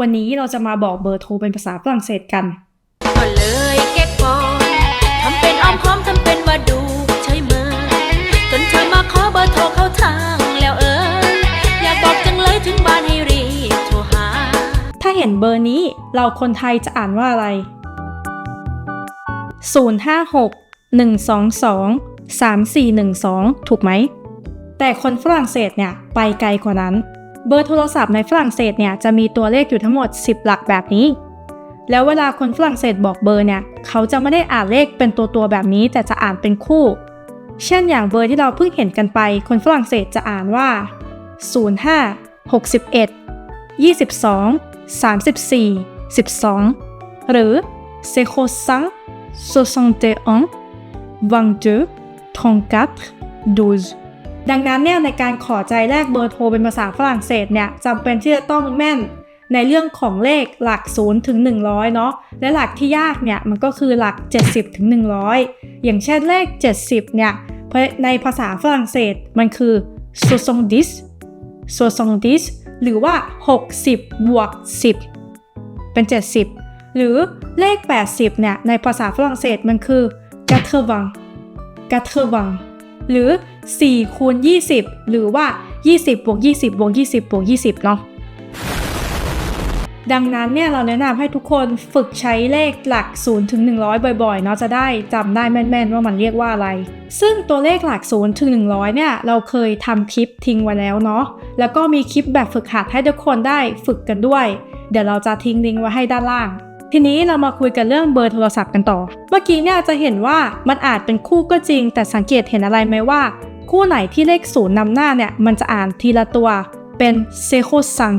วันนี้เราจะมาบอกเบอร์โทรเป็นภาษาฝรั่งเศสกัน ก็เลยเก๊กฟอนทำเป็นอ้อมค้อมทำเป็นว่าดูเฉยเมยจนเธอมาขอเบอร์โทรเข้าทางแล้วเอออยากบอกจังเลยถึงบ้านให้รีบโทรหา ถ้าเห็นเบอร์นี้เราคนไทยจะอ่านว่าอะไร 056 122 3412 ถูกไหม แต่คนฝรั่งเศสเนี่ยไปไกลกว่านั้น เบอร์โทรศัพท์ในฝรั่งเศสเนี่ยจะมีตัวเลขอยู่ทั้งหมด 10 หลักแบบนี้ แล้วเวลาคนฝรั่งเศสบอกเบอร์เนี่ย เขาจะไม่ได้อ่านเลขเป็นตัวตัวแบบนี้ แต่จะอ่านเป็นคู่ เช่นอย่างเบอร์ที่เราเพิ่งเห็นกันไป คนฝรั่งเศสจะอ่านว่า 05 61 22 34 12 หรือ05 61 22 34 12ดั ดังนั้นเนี่ยในการขอใจแลกเบอร์โทรเป็นภาษาฝรั่งเศสเนี่ยจำเป็นที่จะต้องแม่นในเรื่องของเลขหลัก 0 ถึง 100 เนาะ และหลักที่ยากเนี่ยมันก็คือหลัก 70 ถึง 100 อย่างเช่นเลข 70 เนี่ยในภาษาฝรั่งเศสมันคือ70 70หรือว่า 60 บวก 10 เป็น 70 หรือเลข 80 เนี่ยในภาษาฝรั่งเศสมันคือ80 80 หรือ4คูณ20 หรือว่า 20บวก20บวก20บวก20 เนาะดังนั้นเนี่ยเราแนะนำให้ทุกคนฝึกใช้เลขหลัก 0 ถึง 100 บ่อยๆ เนาะจะได้จำได้แม่นๆ ว่ามันเรียกว่าอะไร ซึ่งตัวเลขหลัก 0 ถึง 100 เนี่ยเราเคยทำคลิปทิ้งไว้แล้วเนาะแล้วก็มีคลิปแบบฝึกหัดให้ทุกคนได้ฝึกกันด้วย เดี๋ยวเราจะทิ้งลิงก์ไว้ให้ด้านล่าง ทีนี้เรามาคุยกันเรื่องเบอร์โทรศัพท์กันต่อ เมื่อกี้เนี่ยจะเห็นว่ามันอาจเป็นคู่ก็จริง แต่สังเกตเห็นอะไรไหมว่า คู่ไหนที่เลขศูนย์นำหน้าเนี่ยมันจะอ่านทีละตัวเป็นเซโคซัง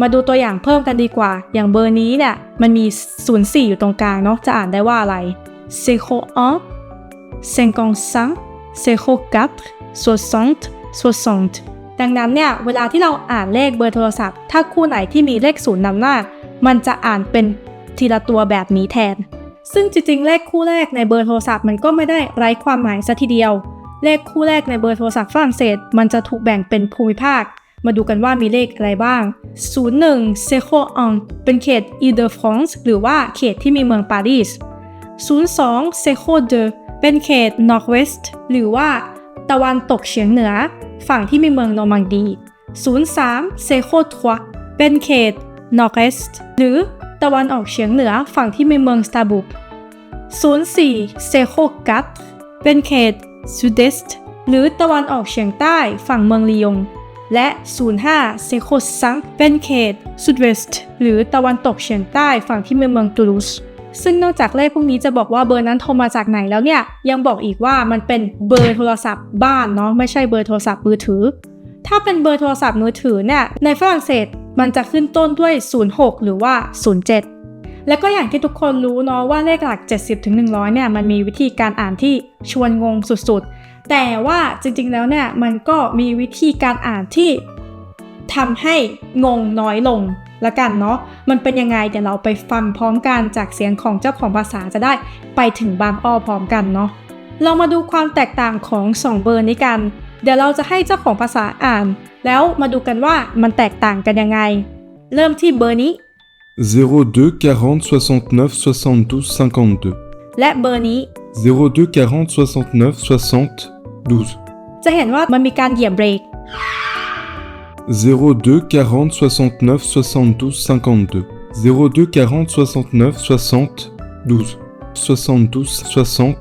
มาดูตัวอย่างเพิ่มกันดีกว่า อย่างเบอร์นี้เนี่ยมันมี 04 อยู่ตรงกลางเนาะจะอ่านได้ว่าอะไร01 55 54 60 60ดังนั้นเนี่ยเวลาที่เราอ่านเลขเบอร์โทรศัพท์ ถ้าคู่ไหนที่มีเลขศูนย์นำหน้า มันจะอ่านเป็น ทีละตัวแบบนี้แทน ซึ่งจริงๆ เลขคู่แรกในเบอร์โทรศัพท์มันก็ไม่ได้ไร้ความหมายซะทีเดียว เลขคู่แรกในเบอร์โทรศัพท์ฝรั่งเศส มันจะถูกแบ่งเป็นภูมิภาค มาดูกันว่ามีเลขอะไรบ้าง 01เซโคอังเป็นเขตอีเดอร์ฟรานซ์หรือว่าเขตที่มีเมืองปารีส 02เซโคเดเป็นเขตนอร์ t เวสต์หรือว่าตะวันตกเฉียงเหนือ ฝั่งที่มีเมืองโนมังดี 03เซโคทวเป็นเขตนอร์ t เอสต์หรือ ตะวันออกเฉียงเหนือฝั่งที่มีเมืองสตาบุก 04 เซโคกัตเป็นเขตซูเดสต์หรือตะวันออกเฉียงใต้ฝั่งเมืองลียง และ 05 เซโคซังเป็นเขตซูดเวสต์หรือตะวันตกเฉียงใต้ฝั่งที่มีเมืองตูลูสซึ่งนอกจากเลขพวกนี้จะบอกว่าเบอร์นั้นโทรมาจากไหนแล้วเนี่ย ยังบอกอีกว่ามันเป็นเบอร์โทรศัพท์บ้านเนาะไม่ใช่เบอร์โทรศัพท์มือถือ ถ้าเป็นเบอร์โทรศัพท์มือถือเนี่ยในฝรั่งเศส มันจะขึ้นต้นด้วย 06 หรือว่า 07 แล้วก็อย่างที่ทุกคนรู้เนาะว่าเลขหลัก 70ถึง100 เนี่ยมันมีวิธีการอ่านที่ชวนงงสุดๆ แต่ว่าจริงๆแล้วเนี่ยมันก็มีวิธีการอ่านที่ทำให้งงน้อยลงละกันเนาะ มันเป็นยังไงเดี๋ยวเราไปฟังพร้อมกันจากเสียงของเจ้าของภาษาจะได้ไปถึงบางอ้อพร้อมกันเนาะ เรามาดูความแตกต่างของ 2 เบอร์นี้กัน เดี๋ยวเราจะให้เจ้าของภาษาอ่าน แล้วมาดูกันว่ามันแตกต่างกันยังไง เริ่มที่เบอร์นี้ 02 40 69 72 52 และเบอร์นี้ 02 40 69 60 12 จะเห็นว่ามันมีการเหยียบเบรก 02 40 69 72 52 02 40 69 60 12 72 60 12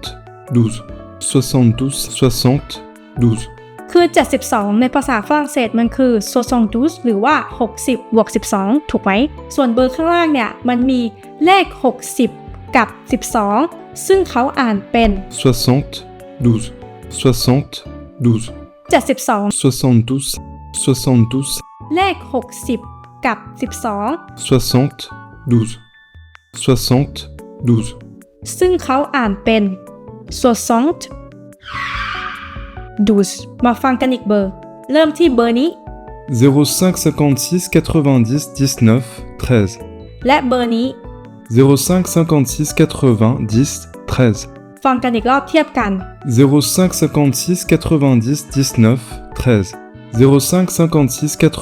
72 60 12 คือ 72 ในภาษาฝรั่งเศสมันคือ72หรือว่า 60 บวก 12 ถูกไหม ส่วนเบอร์ข้างล่างเนี่ย มันมีเลข 60 กับ 12 ซึ่งเขาอ่านเป็น 60 12 60 12 72 72 72 เลข 60 กับ60 12 60 12 ซึ่งเขาอ่านเป็น 60 12มาฟังกันอีกเบอร์เริ่มที่เบอร์นี้05 56 90 19 13และเบอร์นี้05 56 80 10 13 ฟังกันอีกรอบเทียบกัน 05 56 90 19 13 05 56 80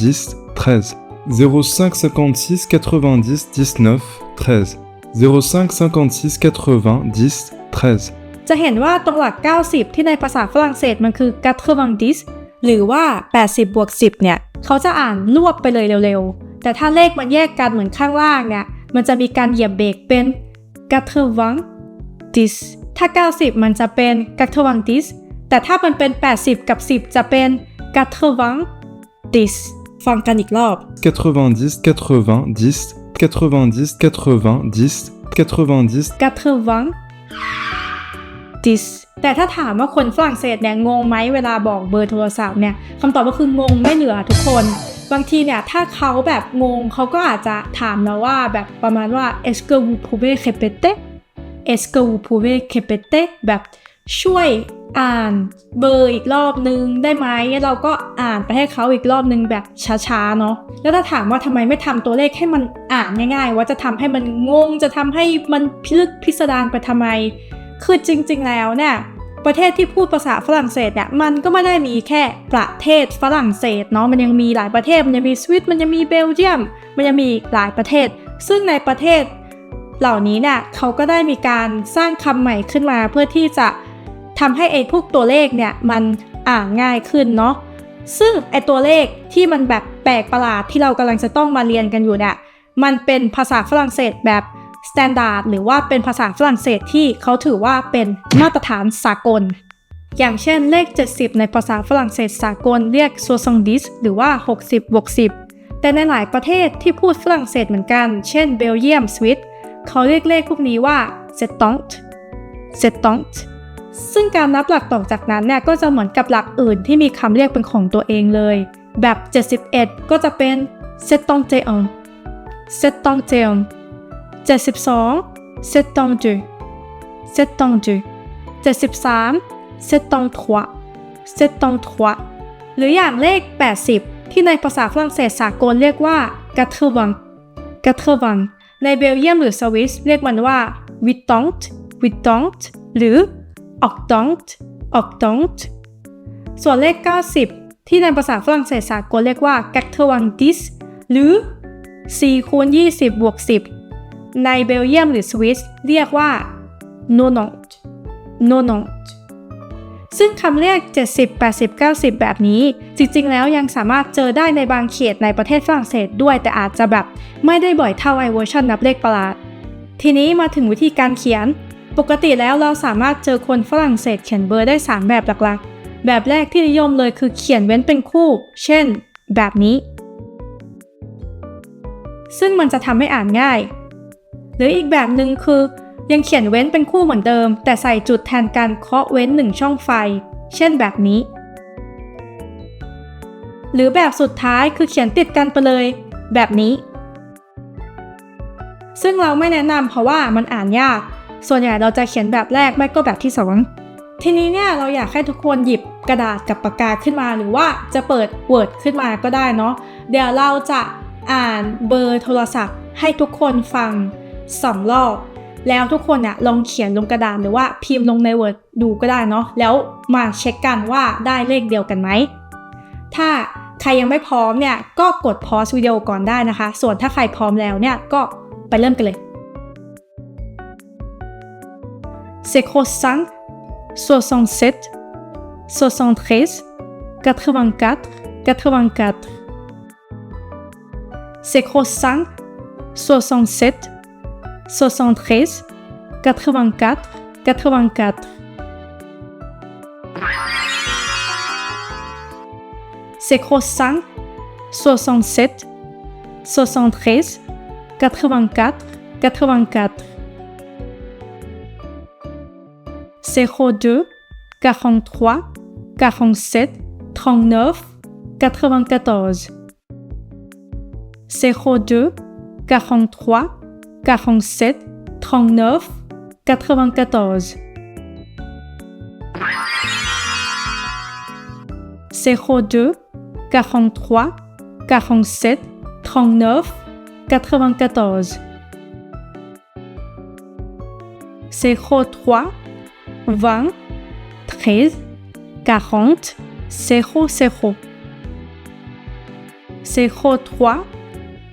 10 13 05 56 90 19 13 05 56 80 10 13 จะเห็นว่าตรงหลัก 90 ที่ในภาษาฝรั่งเศสมันคือ 90 หรือว่า 80 บวก 10 เนี่ย เขาจะอ่านรวบไปเลยเร็วๆ แต่ถ้าเลขมันแยกกันเหมือนข้างล่างเนี่ย มันจะมีการเหยียบเบรกเป็น80 10ถ้า 90 มันจะเป็น80 10แต่ถ้ามันเป็น 80 กับ 10 จะเป็น80 10ฟังกันอีกรอบ 90 80 10 90 80 10 90 80 10แต่ถ้าถามว่าคนฝรั่งเศสเนี่ยงงไหมเวลาบอกเบอร์โทรศัพท์เนี่ยคำตอบก็คืองงไม่เหลือทุกคน บางทีเนี่ยถ้าเขาแบบงงเขาก็อาจจะถามเราว่าแบบประมาณว่า est-ce que vous pouvez répéter est-ce que vous pouvez répéter แบบช่วยอ่านเบอร์อีกรอบนึงได้ไหมเราก็อ่านไปให้เขาอีกรอบนึงแบบช้าๆเนาะแล้วถ้าถามว่าทำไมไม่ทำตัวเลขให้มันอ่านง่าย ๆ ว่าจะทำให้มันงงจะทำให้มันพิลึกพิสดารไปทำไม คือจริงๆแล้วเนี่ยประเทศที่พูดภาษาฝรั่งเศสเนี่ยมันก็ไม่ได้มีแค่ประเทศฝรั่งเศสเนาะมันยังมีหลายประเทศมันยังมีสวิตมันยังมีเบลเยียม มันยังมีอีกหลายประเทศ ซึ่งในประเทศ เหล่านี้เนี่ยเขาก็ได้มีการสร้างคำใหม่ขึ้นมา เพื่อที่จะทำให้ไอ้พวกตัวเลขเนี่ยมันอ่านง่ายขึ้นเนาะซึ่งไอ้ตัวเลขที่มันแบบแปลกประหลาดที่เรากำลังจะต้องมาเรียนกันอยู่เนี่ยมันเป็นภาษาฝรั่งเศสแบบ สแตนดาร์ดหรือว่าเป็นภาษาฝรั่งเศสที่เขาถือว่าเป็นมาตรฐานสากล อย่างเช่นเลข 70 ในภาษาฝรั่งเศสสากลเรียก soixante-dix หรือว่า 60บวก10 แต่ในหลายประเทศที่พูดฝรั่งเศสเหมือนกัน เช่นเบลเยียมสวิตเขาเรียกเลขพวกนี้ว่า70 70ซึ่งการนับหลักต่อจากนั้นเนี่ยก็จะเหมือนกับหลักอื่นที่มีคำเรียกเป็นของตัวเองเลย แบบ 71 ก็จะเป็น71 71 72 72 72 73 73 73 หรืออย่างเลข 80 ที่ในภาษาฝรั่งเศสสากลเรียกว่า80 80ในเบลเยียมหรือสวิสเรียกมันว่า80 80หรือ80 80ส่วนเลข 90 ที่ในภาษาฝรั่งเศสสากลเรียกว่า90หรือ4คูณ20บวก10 ในเบลเยียมหรือสวิสเรียกว่า90 90ซึ่งคำเรียก 70 80 90 แบบนี้ จริง ๆ แล้วยังสามารถเจอได้ในบางเขตในประเทศฝรั่งเศสด้วยแต่อาจจะแบบไม่ได้บ่อยเท่าไอเวอร์ชันนับเลขประหลาด ทีนี้มาถึงวิธีการเขียน ปกติแล้วเราสามารถเจอคนฝรั่งเศสเขียนเบอร์ได้ 3 แบบหลักๆ แบบแรกที่นิยมเลยคือเขียนเว้นเป็นคู่ เช่น แบบนี้ ซึ่งมันจะทำให้อ่านง่าย หรืออีกแบบหนึ่งคือ ยังเขียนเว้นเป็นคู่เหมือนเดิม แต่ใส่จุดแทนการเคาะเว้นหนึ่งช่องไฟ เช่นแบบนี้ หรือแบบสุดท้ายคือเขียนติดกันไปเลย แบบนี้ ซึ่งเราไม่แนะนำเพราะว่ามันอ่านยาก ส่วนใหญ่เราจะเขียนแบบแรกไม่ก็แบบที่สองทีนี้เนี่ยเราอยากให้ทุกคนหยิบกระดาษกับปากกาขึ้นมาหรือว่าจะเปิด Word ขึ้นมาก็ได้เนาะเดี๋ยวเราจะอ่านเบอร์โทรศัพท์ให้ทุกคนฟัง สองรอบ แล้วทุกคนน่ะลองเขียนลงกระดาษหรือว่าพิมพ์ลงใน Word ดูก็ได้เนาะแล้วมาเช็คกันว่าได้เลขเดียวกันไหม ถ้าใครยังไม่พร้อมเนี่ยก็กดพอสวิดีโอก่อนได้นะคะ ส่วนถ้าใครพร้อมแล้วเนี่ยก็ไปเริ่มกันเลย C'est 5 67 73 84 84 C'est 5 67 73 84 84 C'est 5 67 73 84 84 02 43 47 39 94 02 43 47 39 94 02 43 47 39 94 03 20 13 40 00 03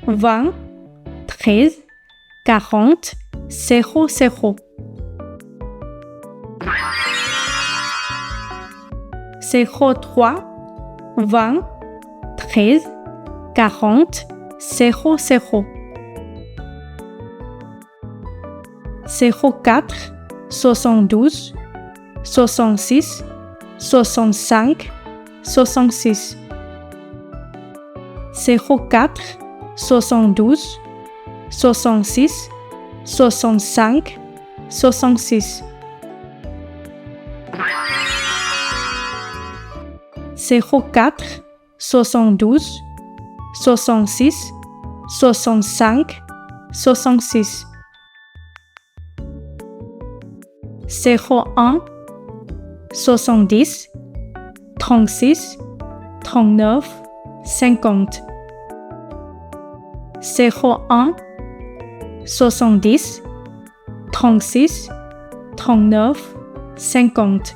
20, 13, 40, 00. Zéro trois, 20, 13, 40, 00. 04, 72, 66, 65, 66. 04, 72, 66, 65, 66. 04, 72, 66, 65, 66. 01, 70, 36, 39, 50. 01, 70, 36, 39, 50.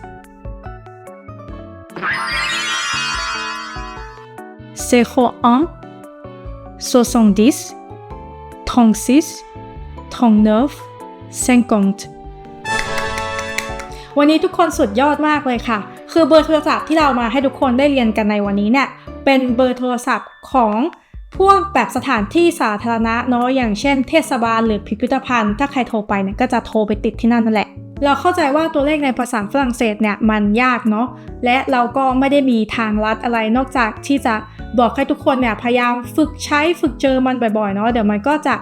01, 70, 36, 39, 50. วันนี้ทุกคนสุดยอดมากเลยค่ะ คือเบอร์โทรศัพท์ที่เรามาให้ทุกคนได้เรียนกันในวันนี้เนี่ย เป็นเบอร์โทรศัพท์ของ พวกแบบสถานที่สาธารณะเนาะอย่างเช่นเทศบาลหรือพิพิธภัณฑ์ ถ้าใครโทรไปเนี่ยก็จะโทรไปติดที่นั่นนั่นแหละ เราเข้าใจว่าตัวเลขในภาษาฝรั่งเศสเนี่ยมันยากเนาะและเราก็ไม่ได้มีทางลัดอะไรนอกจากที่จะบอกให้ทุกคนเนี่ยพยายามฝึกใช้ฝึกเจอมันบ่อยๆเนาะเดี๋ยวมันก็จะ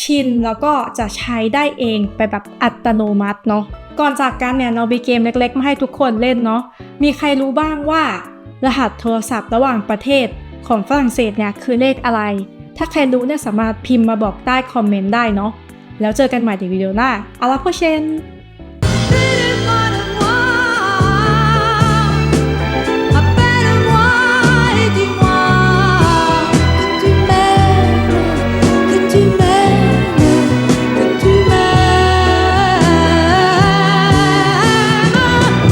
ชินแล้วก็จะใช้ได้เองไปแบบอัตโนมัติเนาะก่อนจากกันเนี่ยเรามีเกมเล็กๆ มาให้ทุกคนเล่นเนาะมีใครรู้บ้างว่า รหัสโทรศัพท์ระหว่างประเทศ ของฝรั่งเศสเนี่ยคือเลขอะไร ถ้าใครรู้เนี่ยสามารถพิมพ์มาบอกใต้คอมเมนต์ได้เนาะ แล้วเจอกันใหม่ในวิดีโอหน้าอาลาโพเชน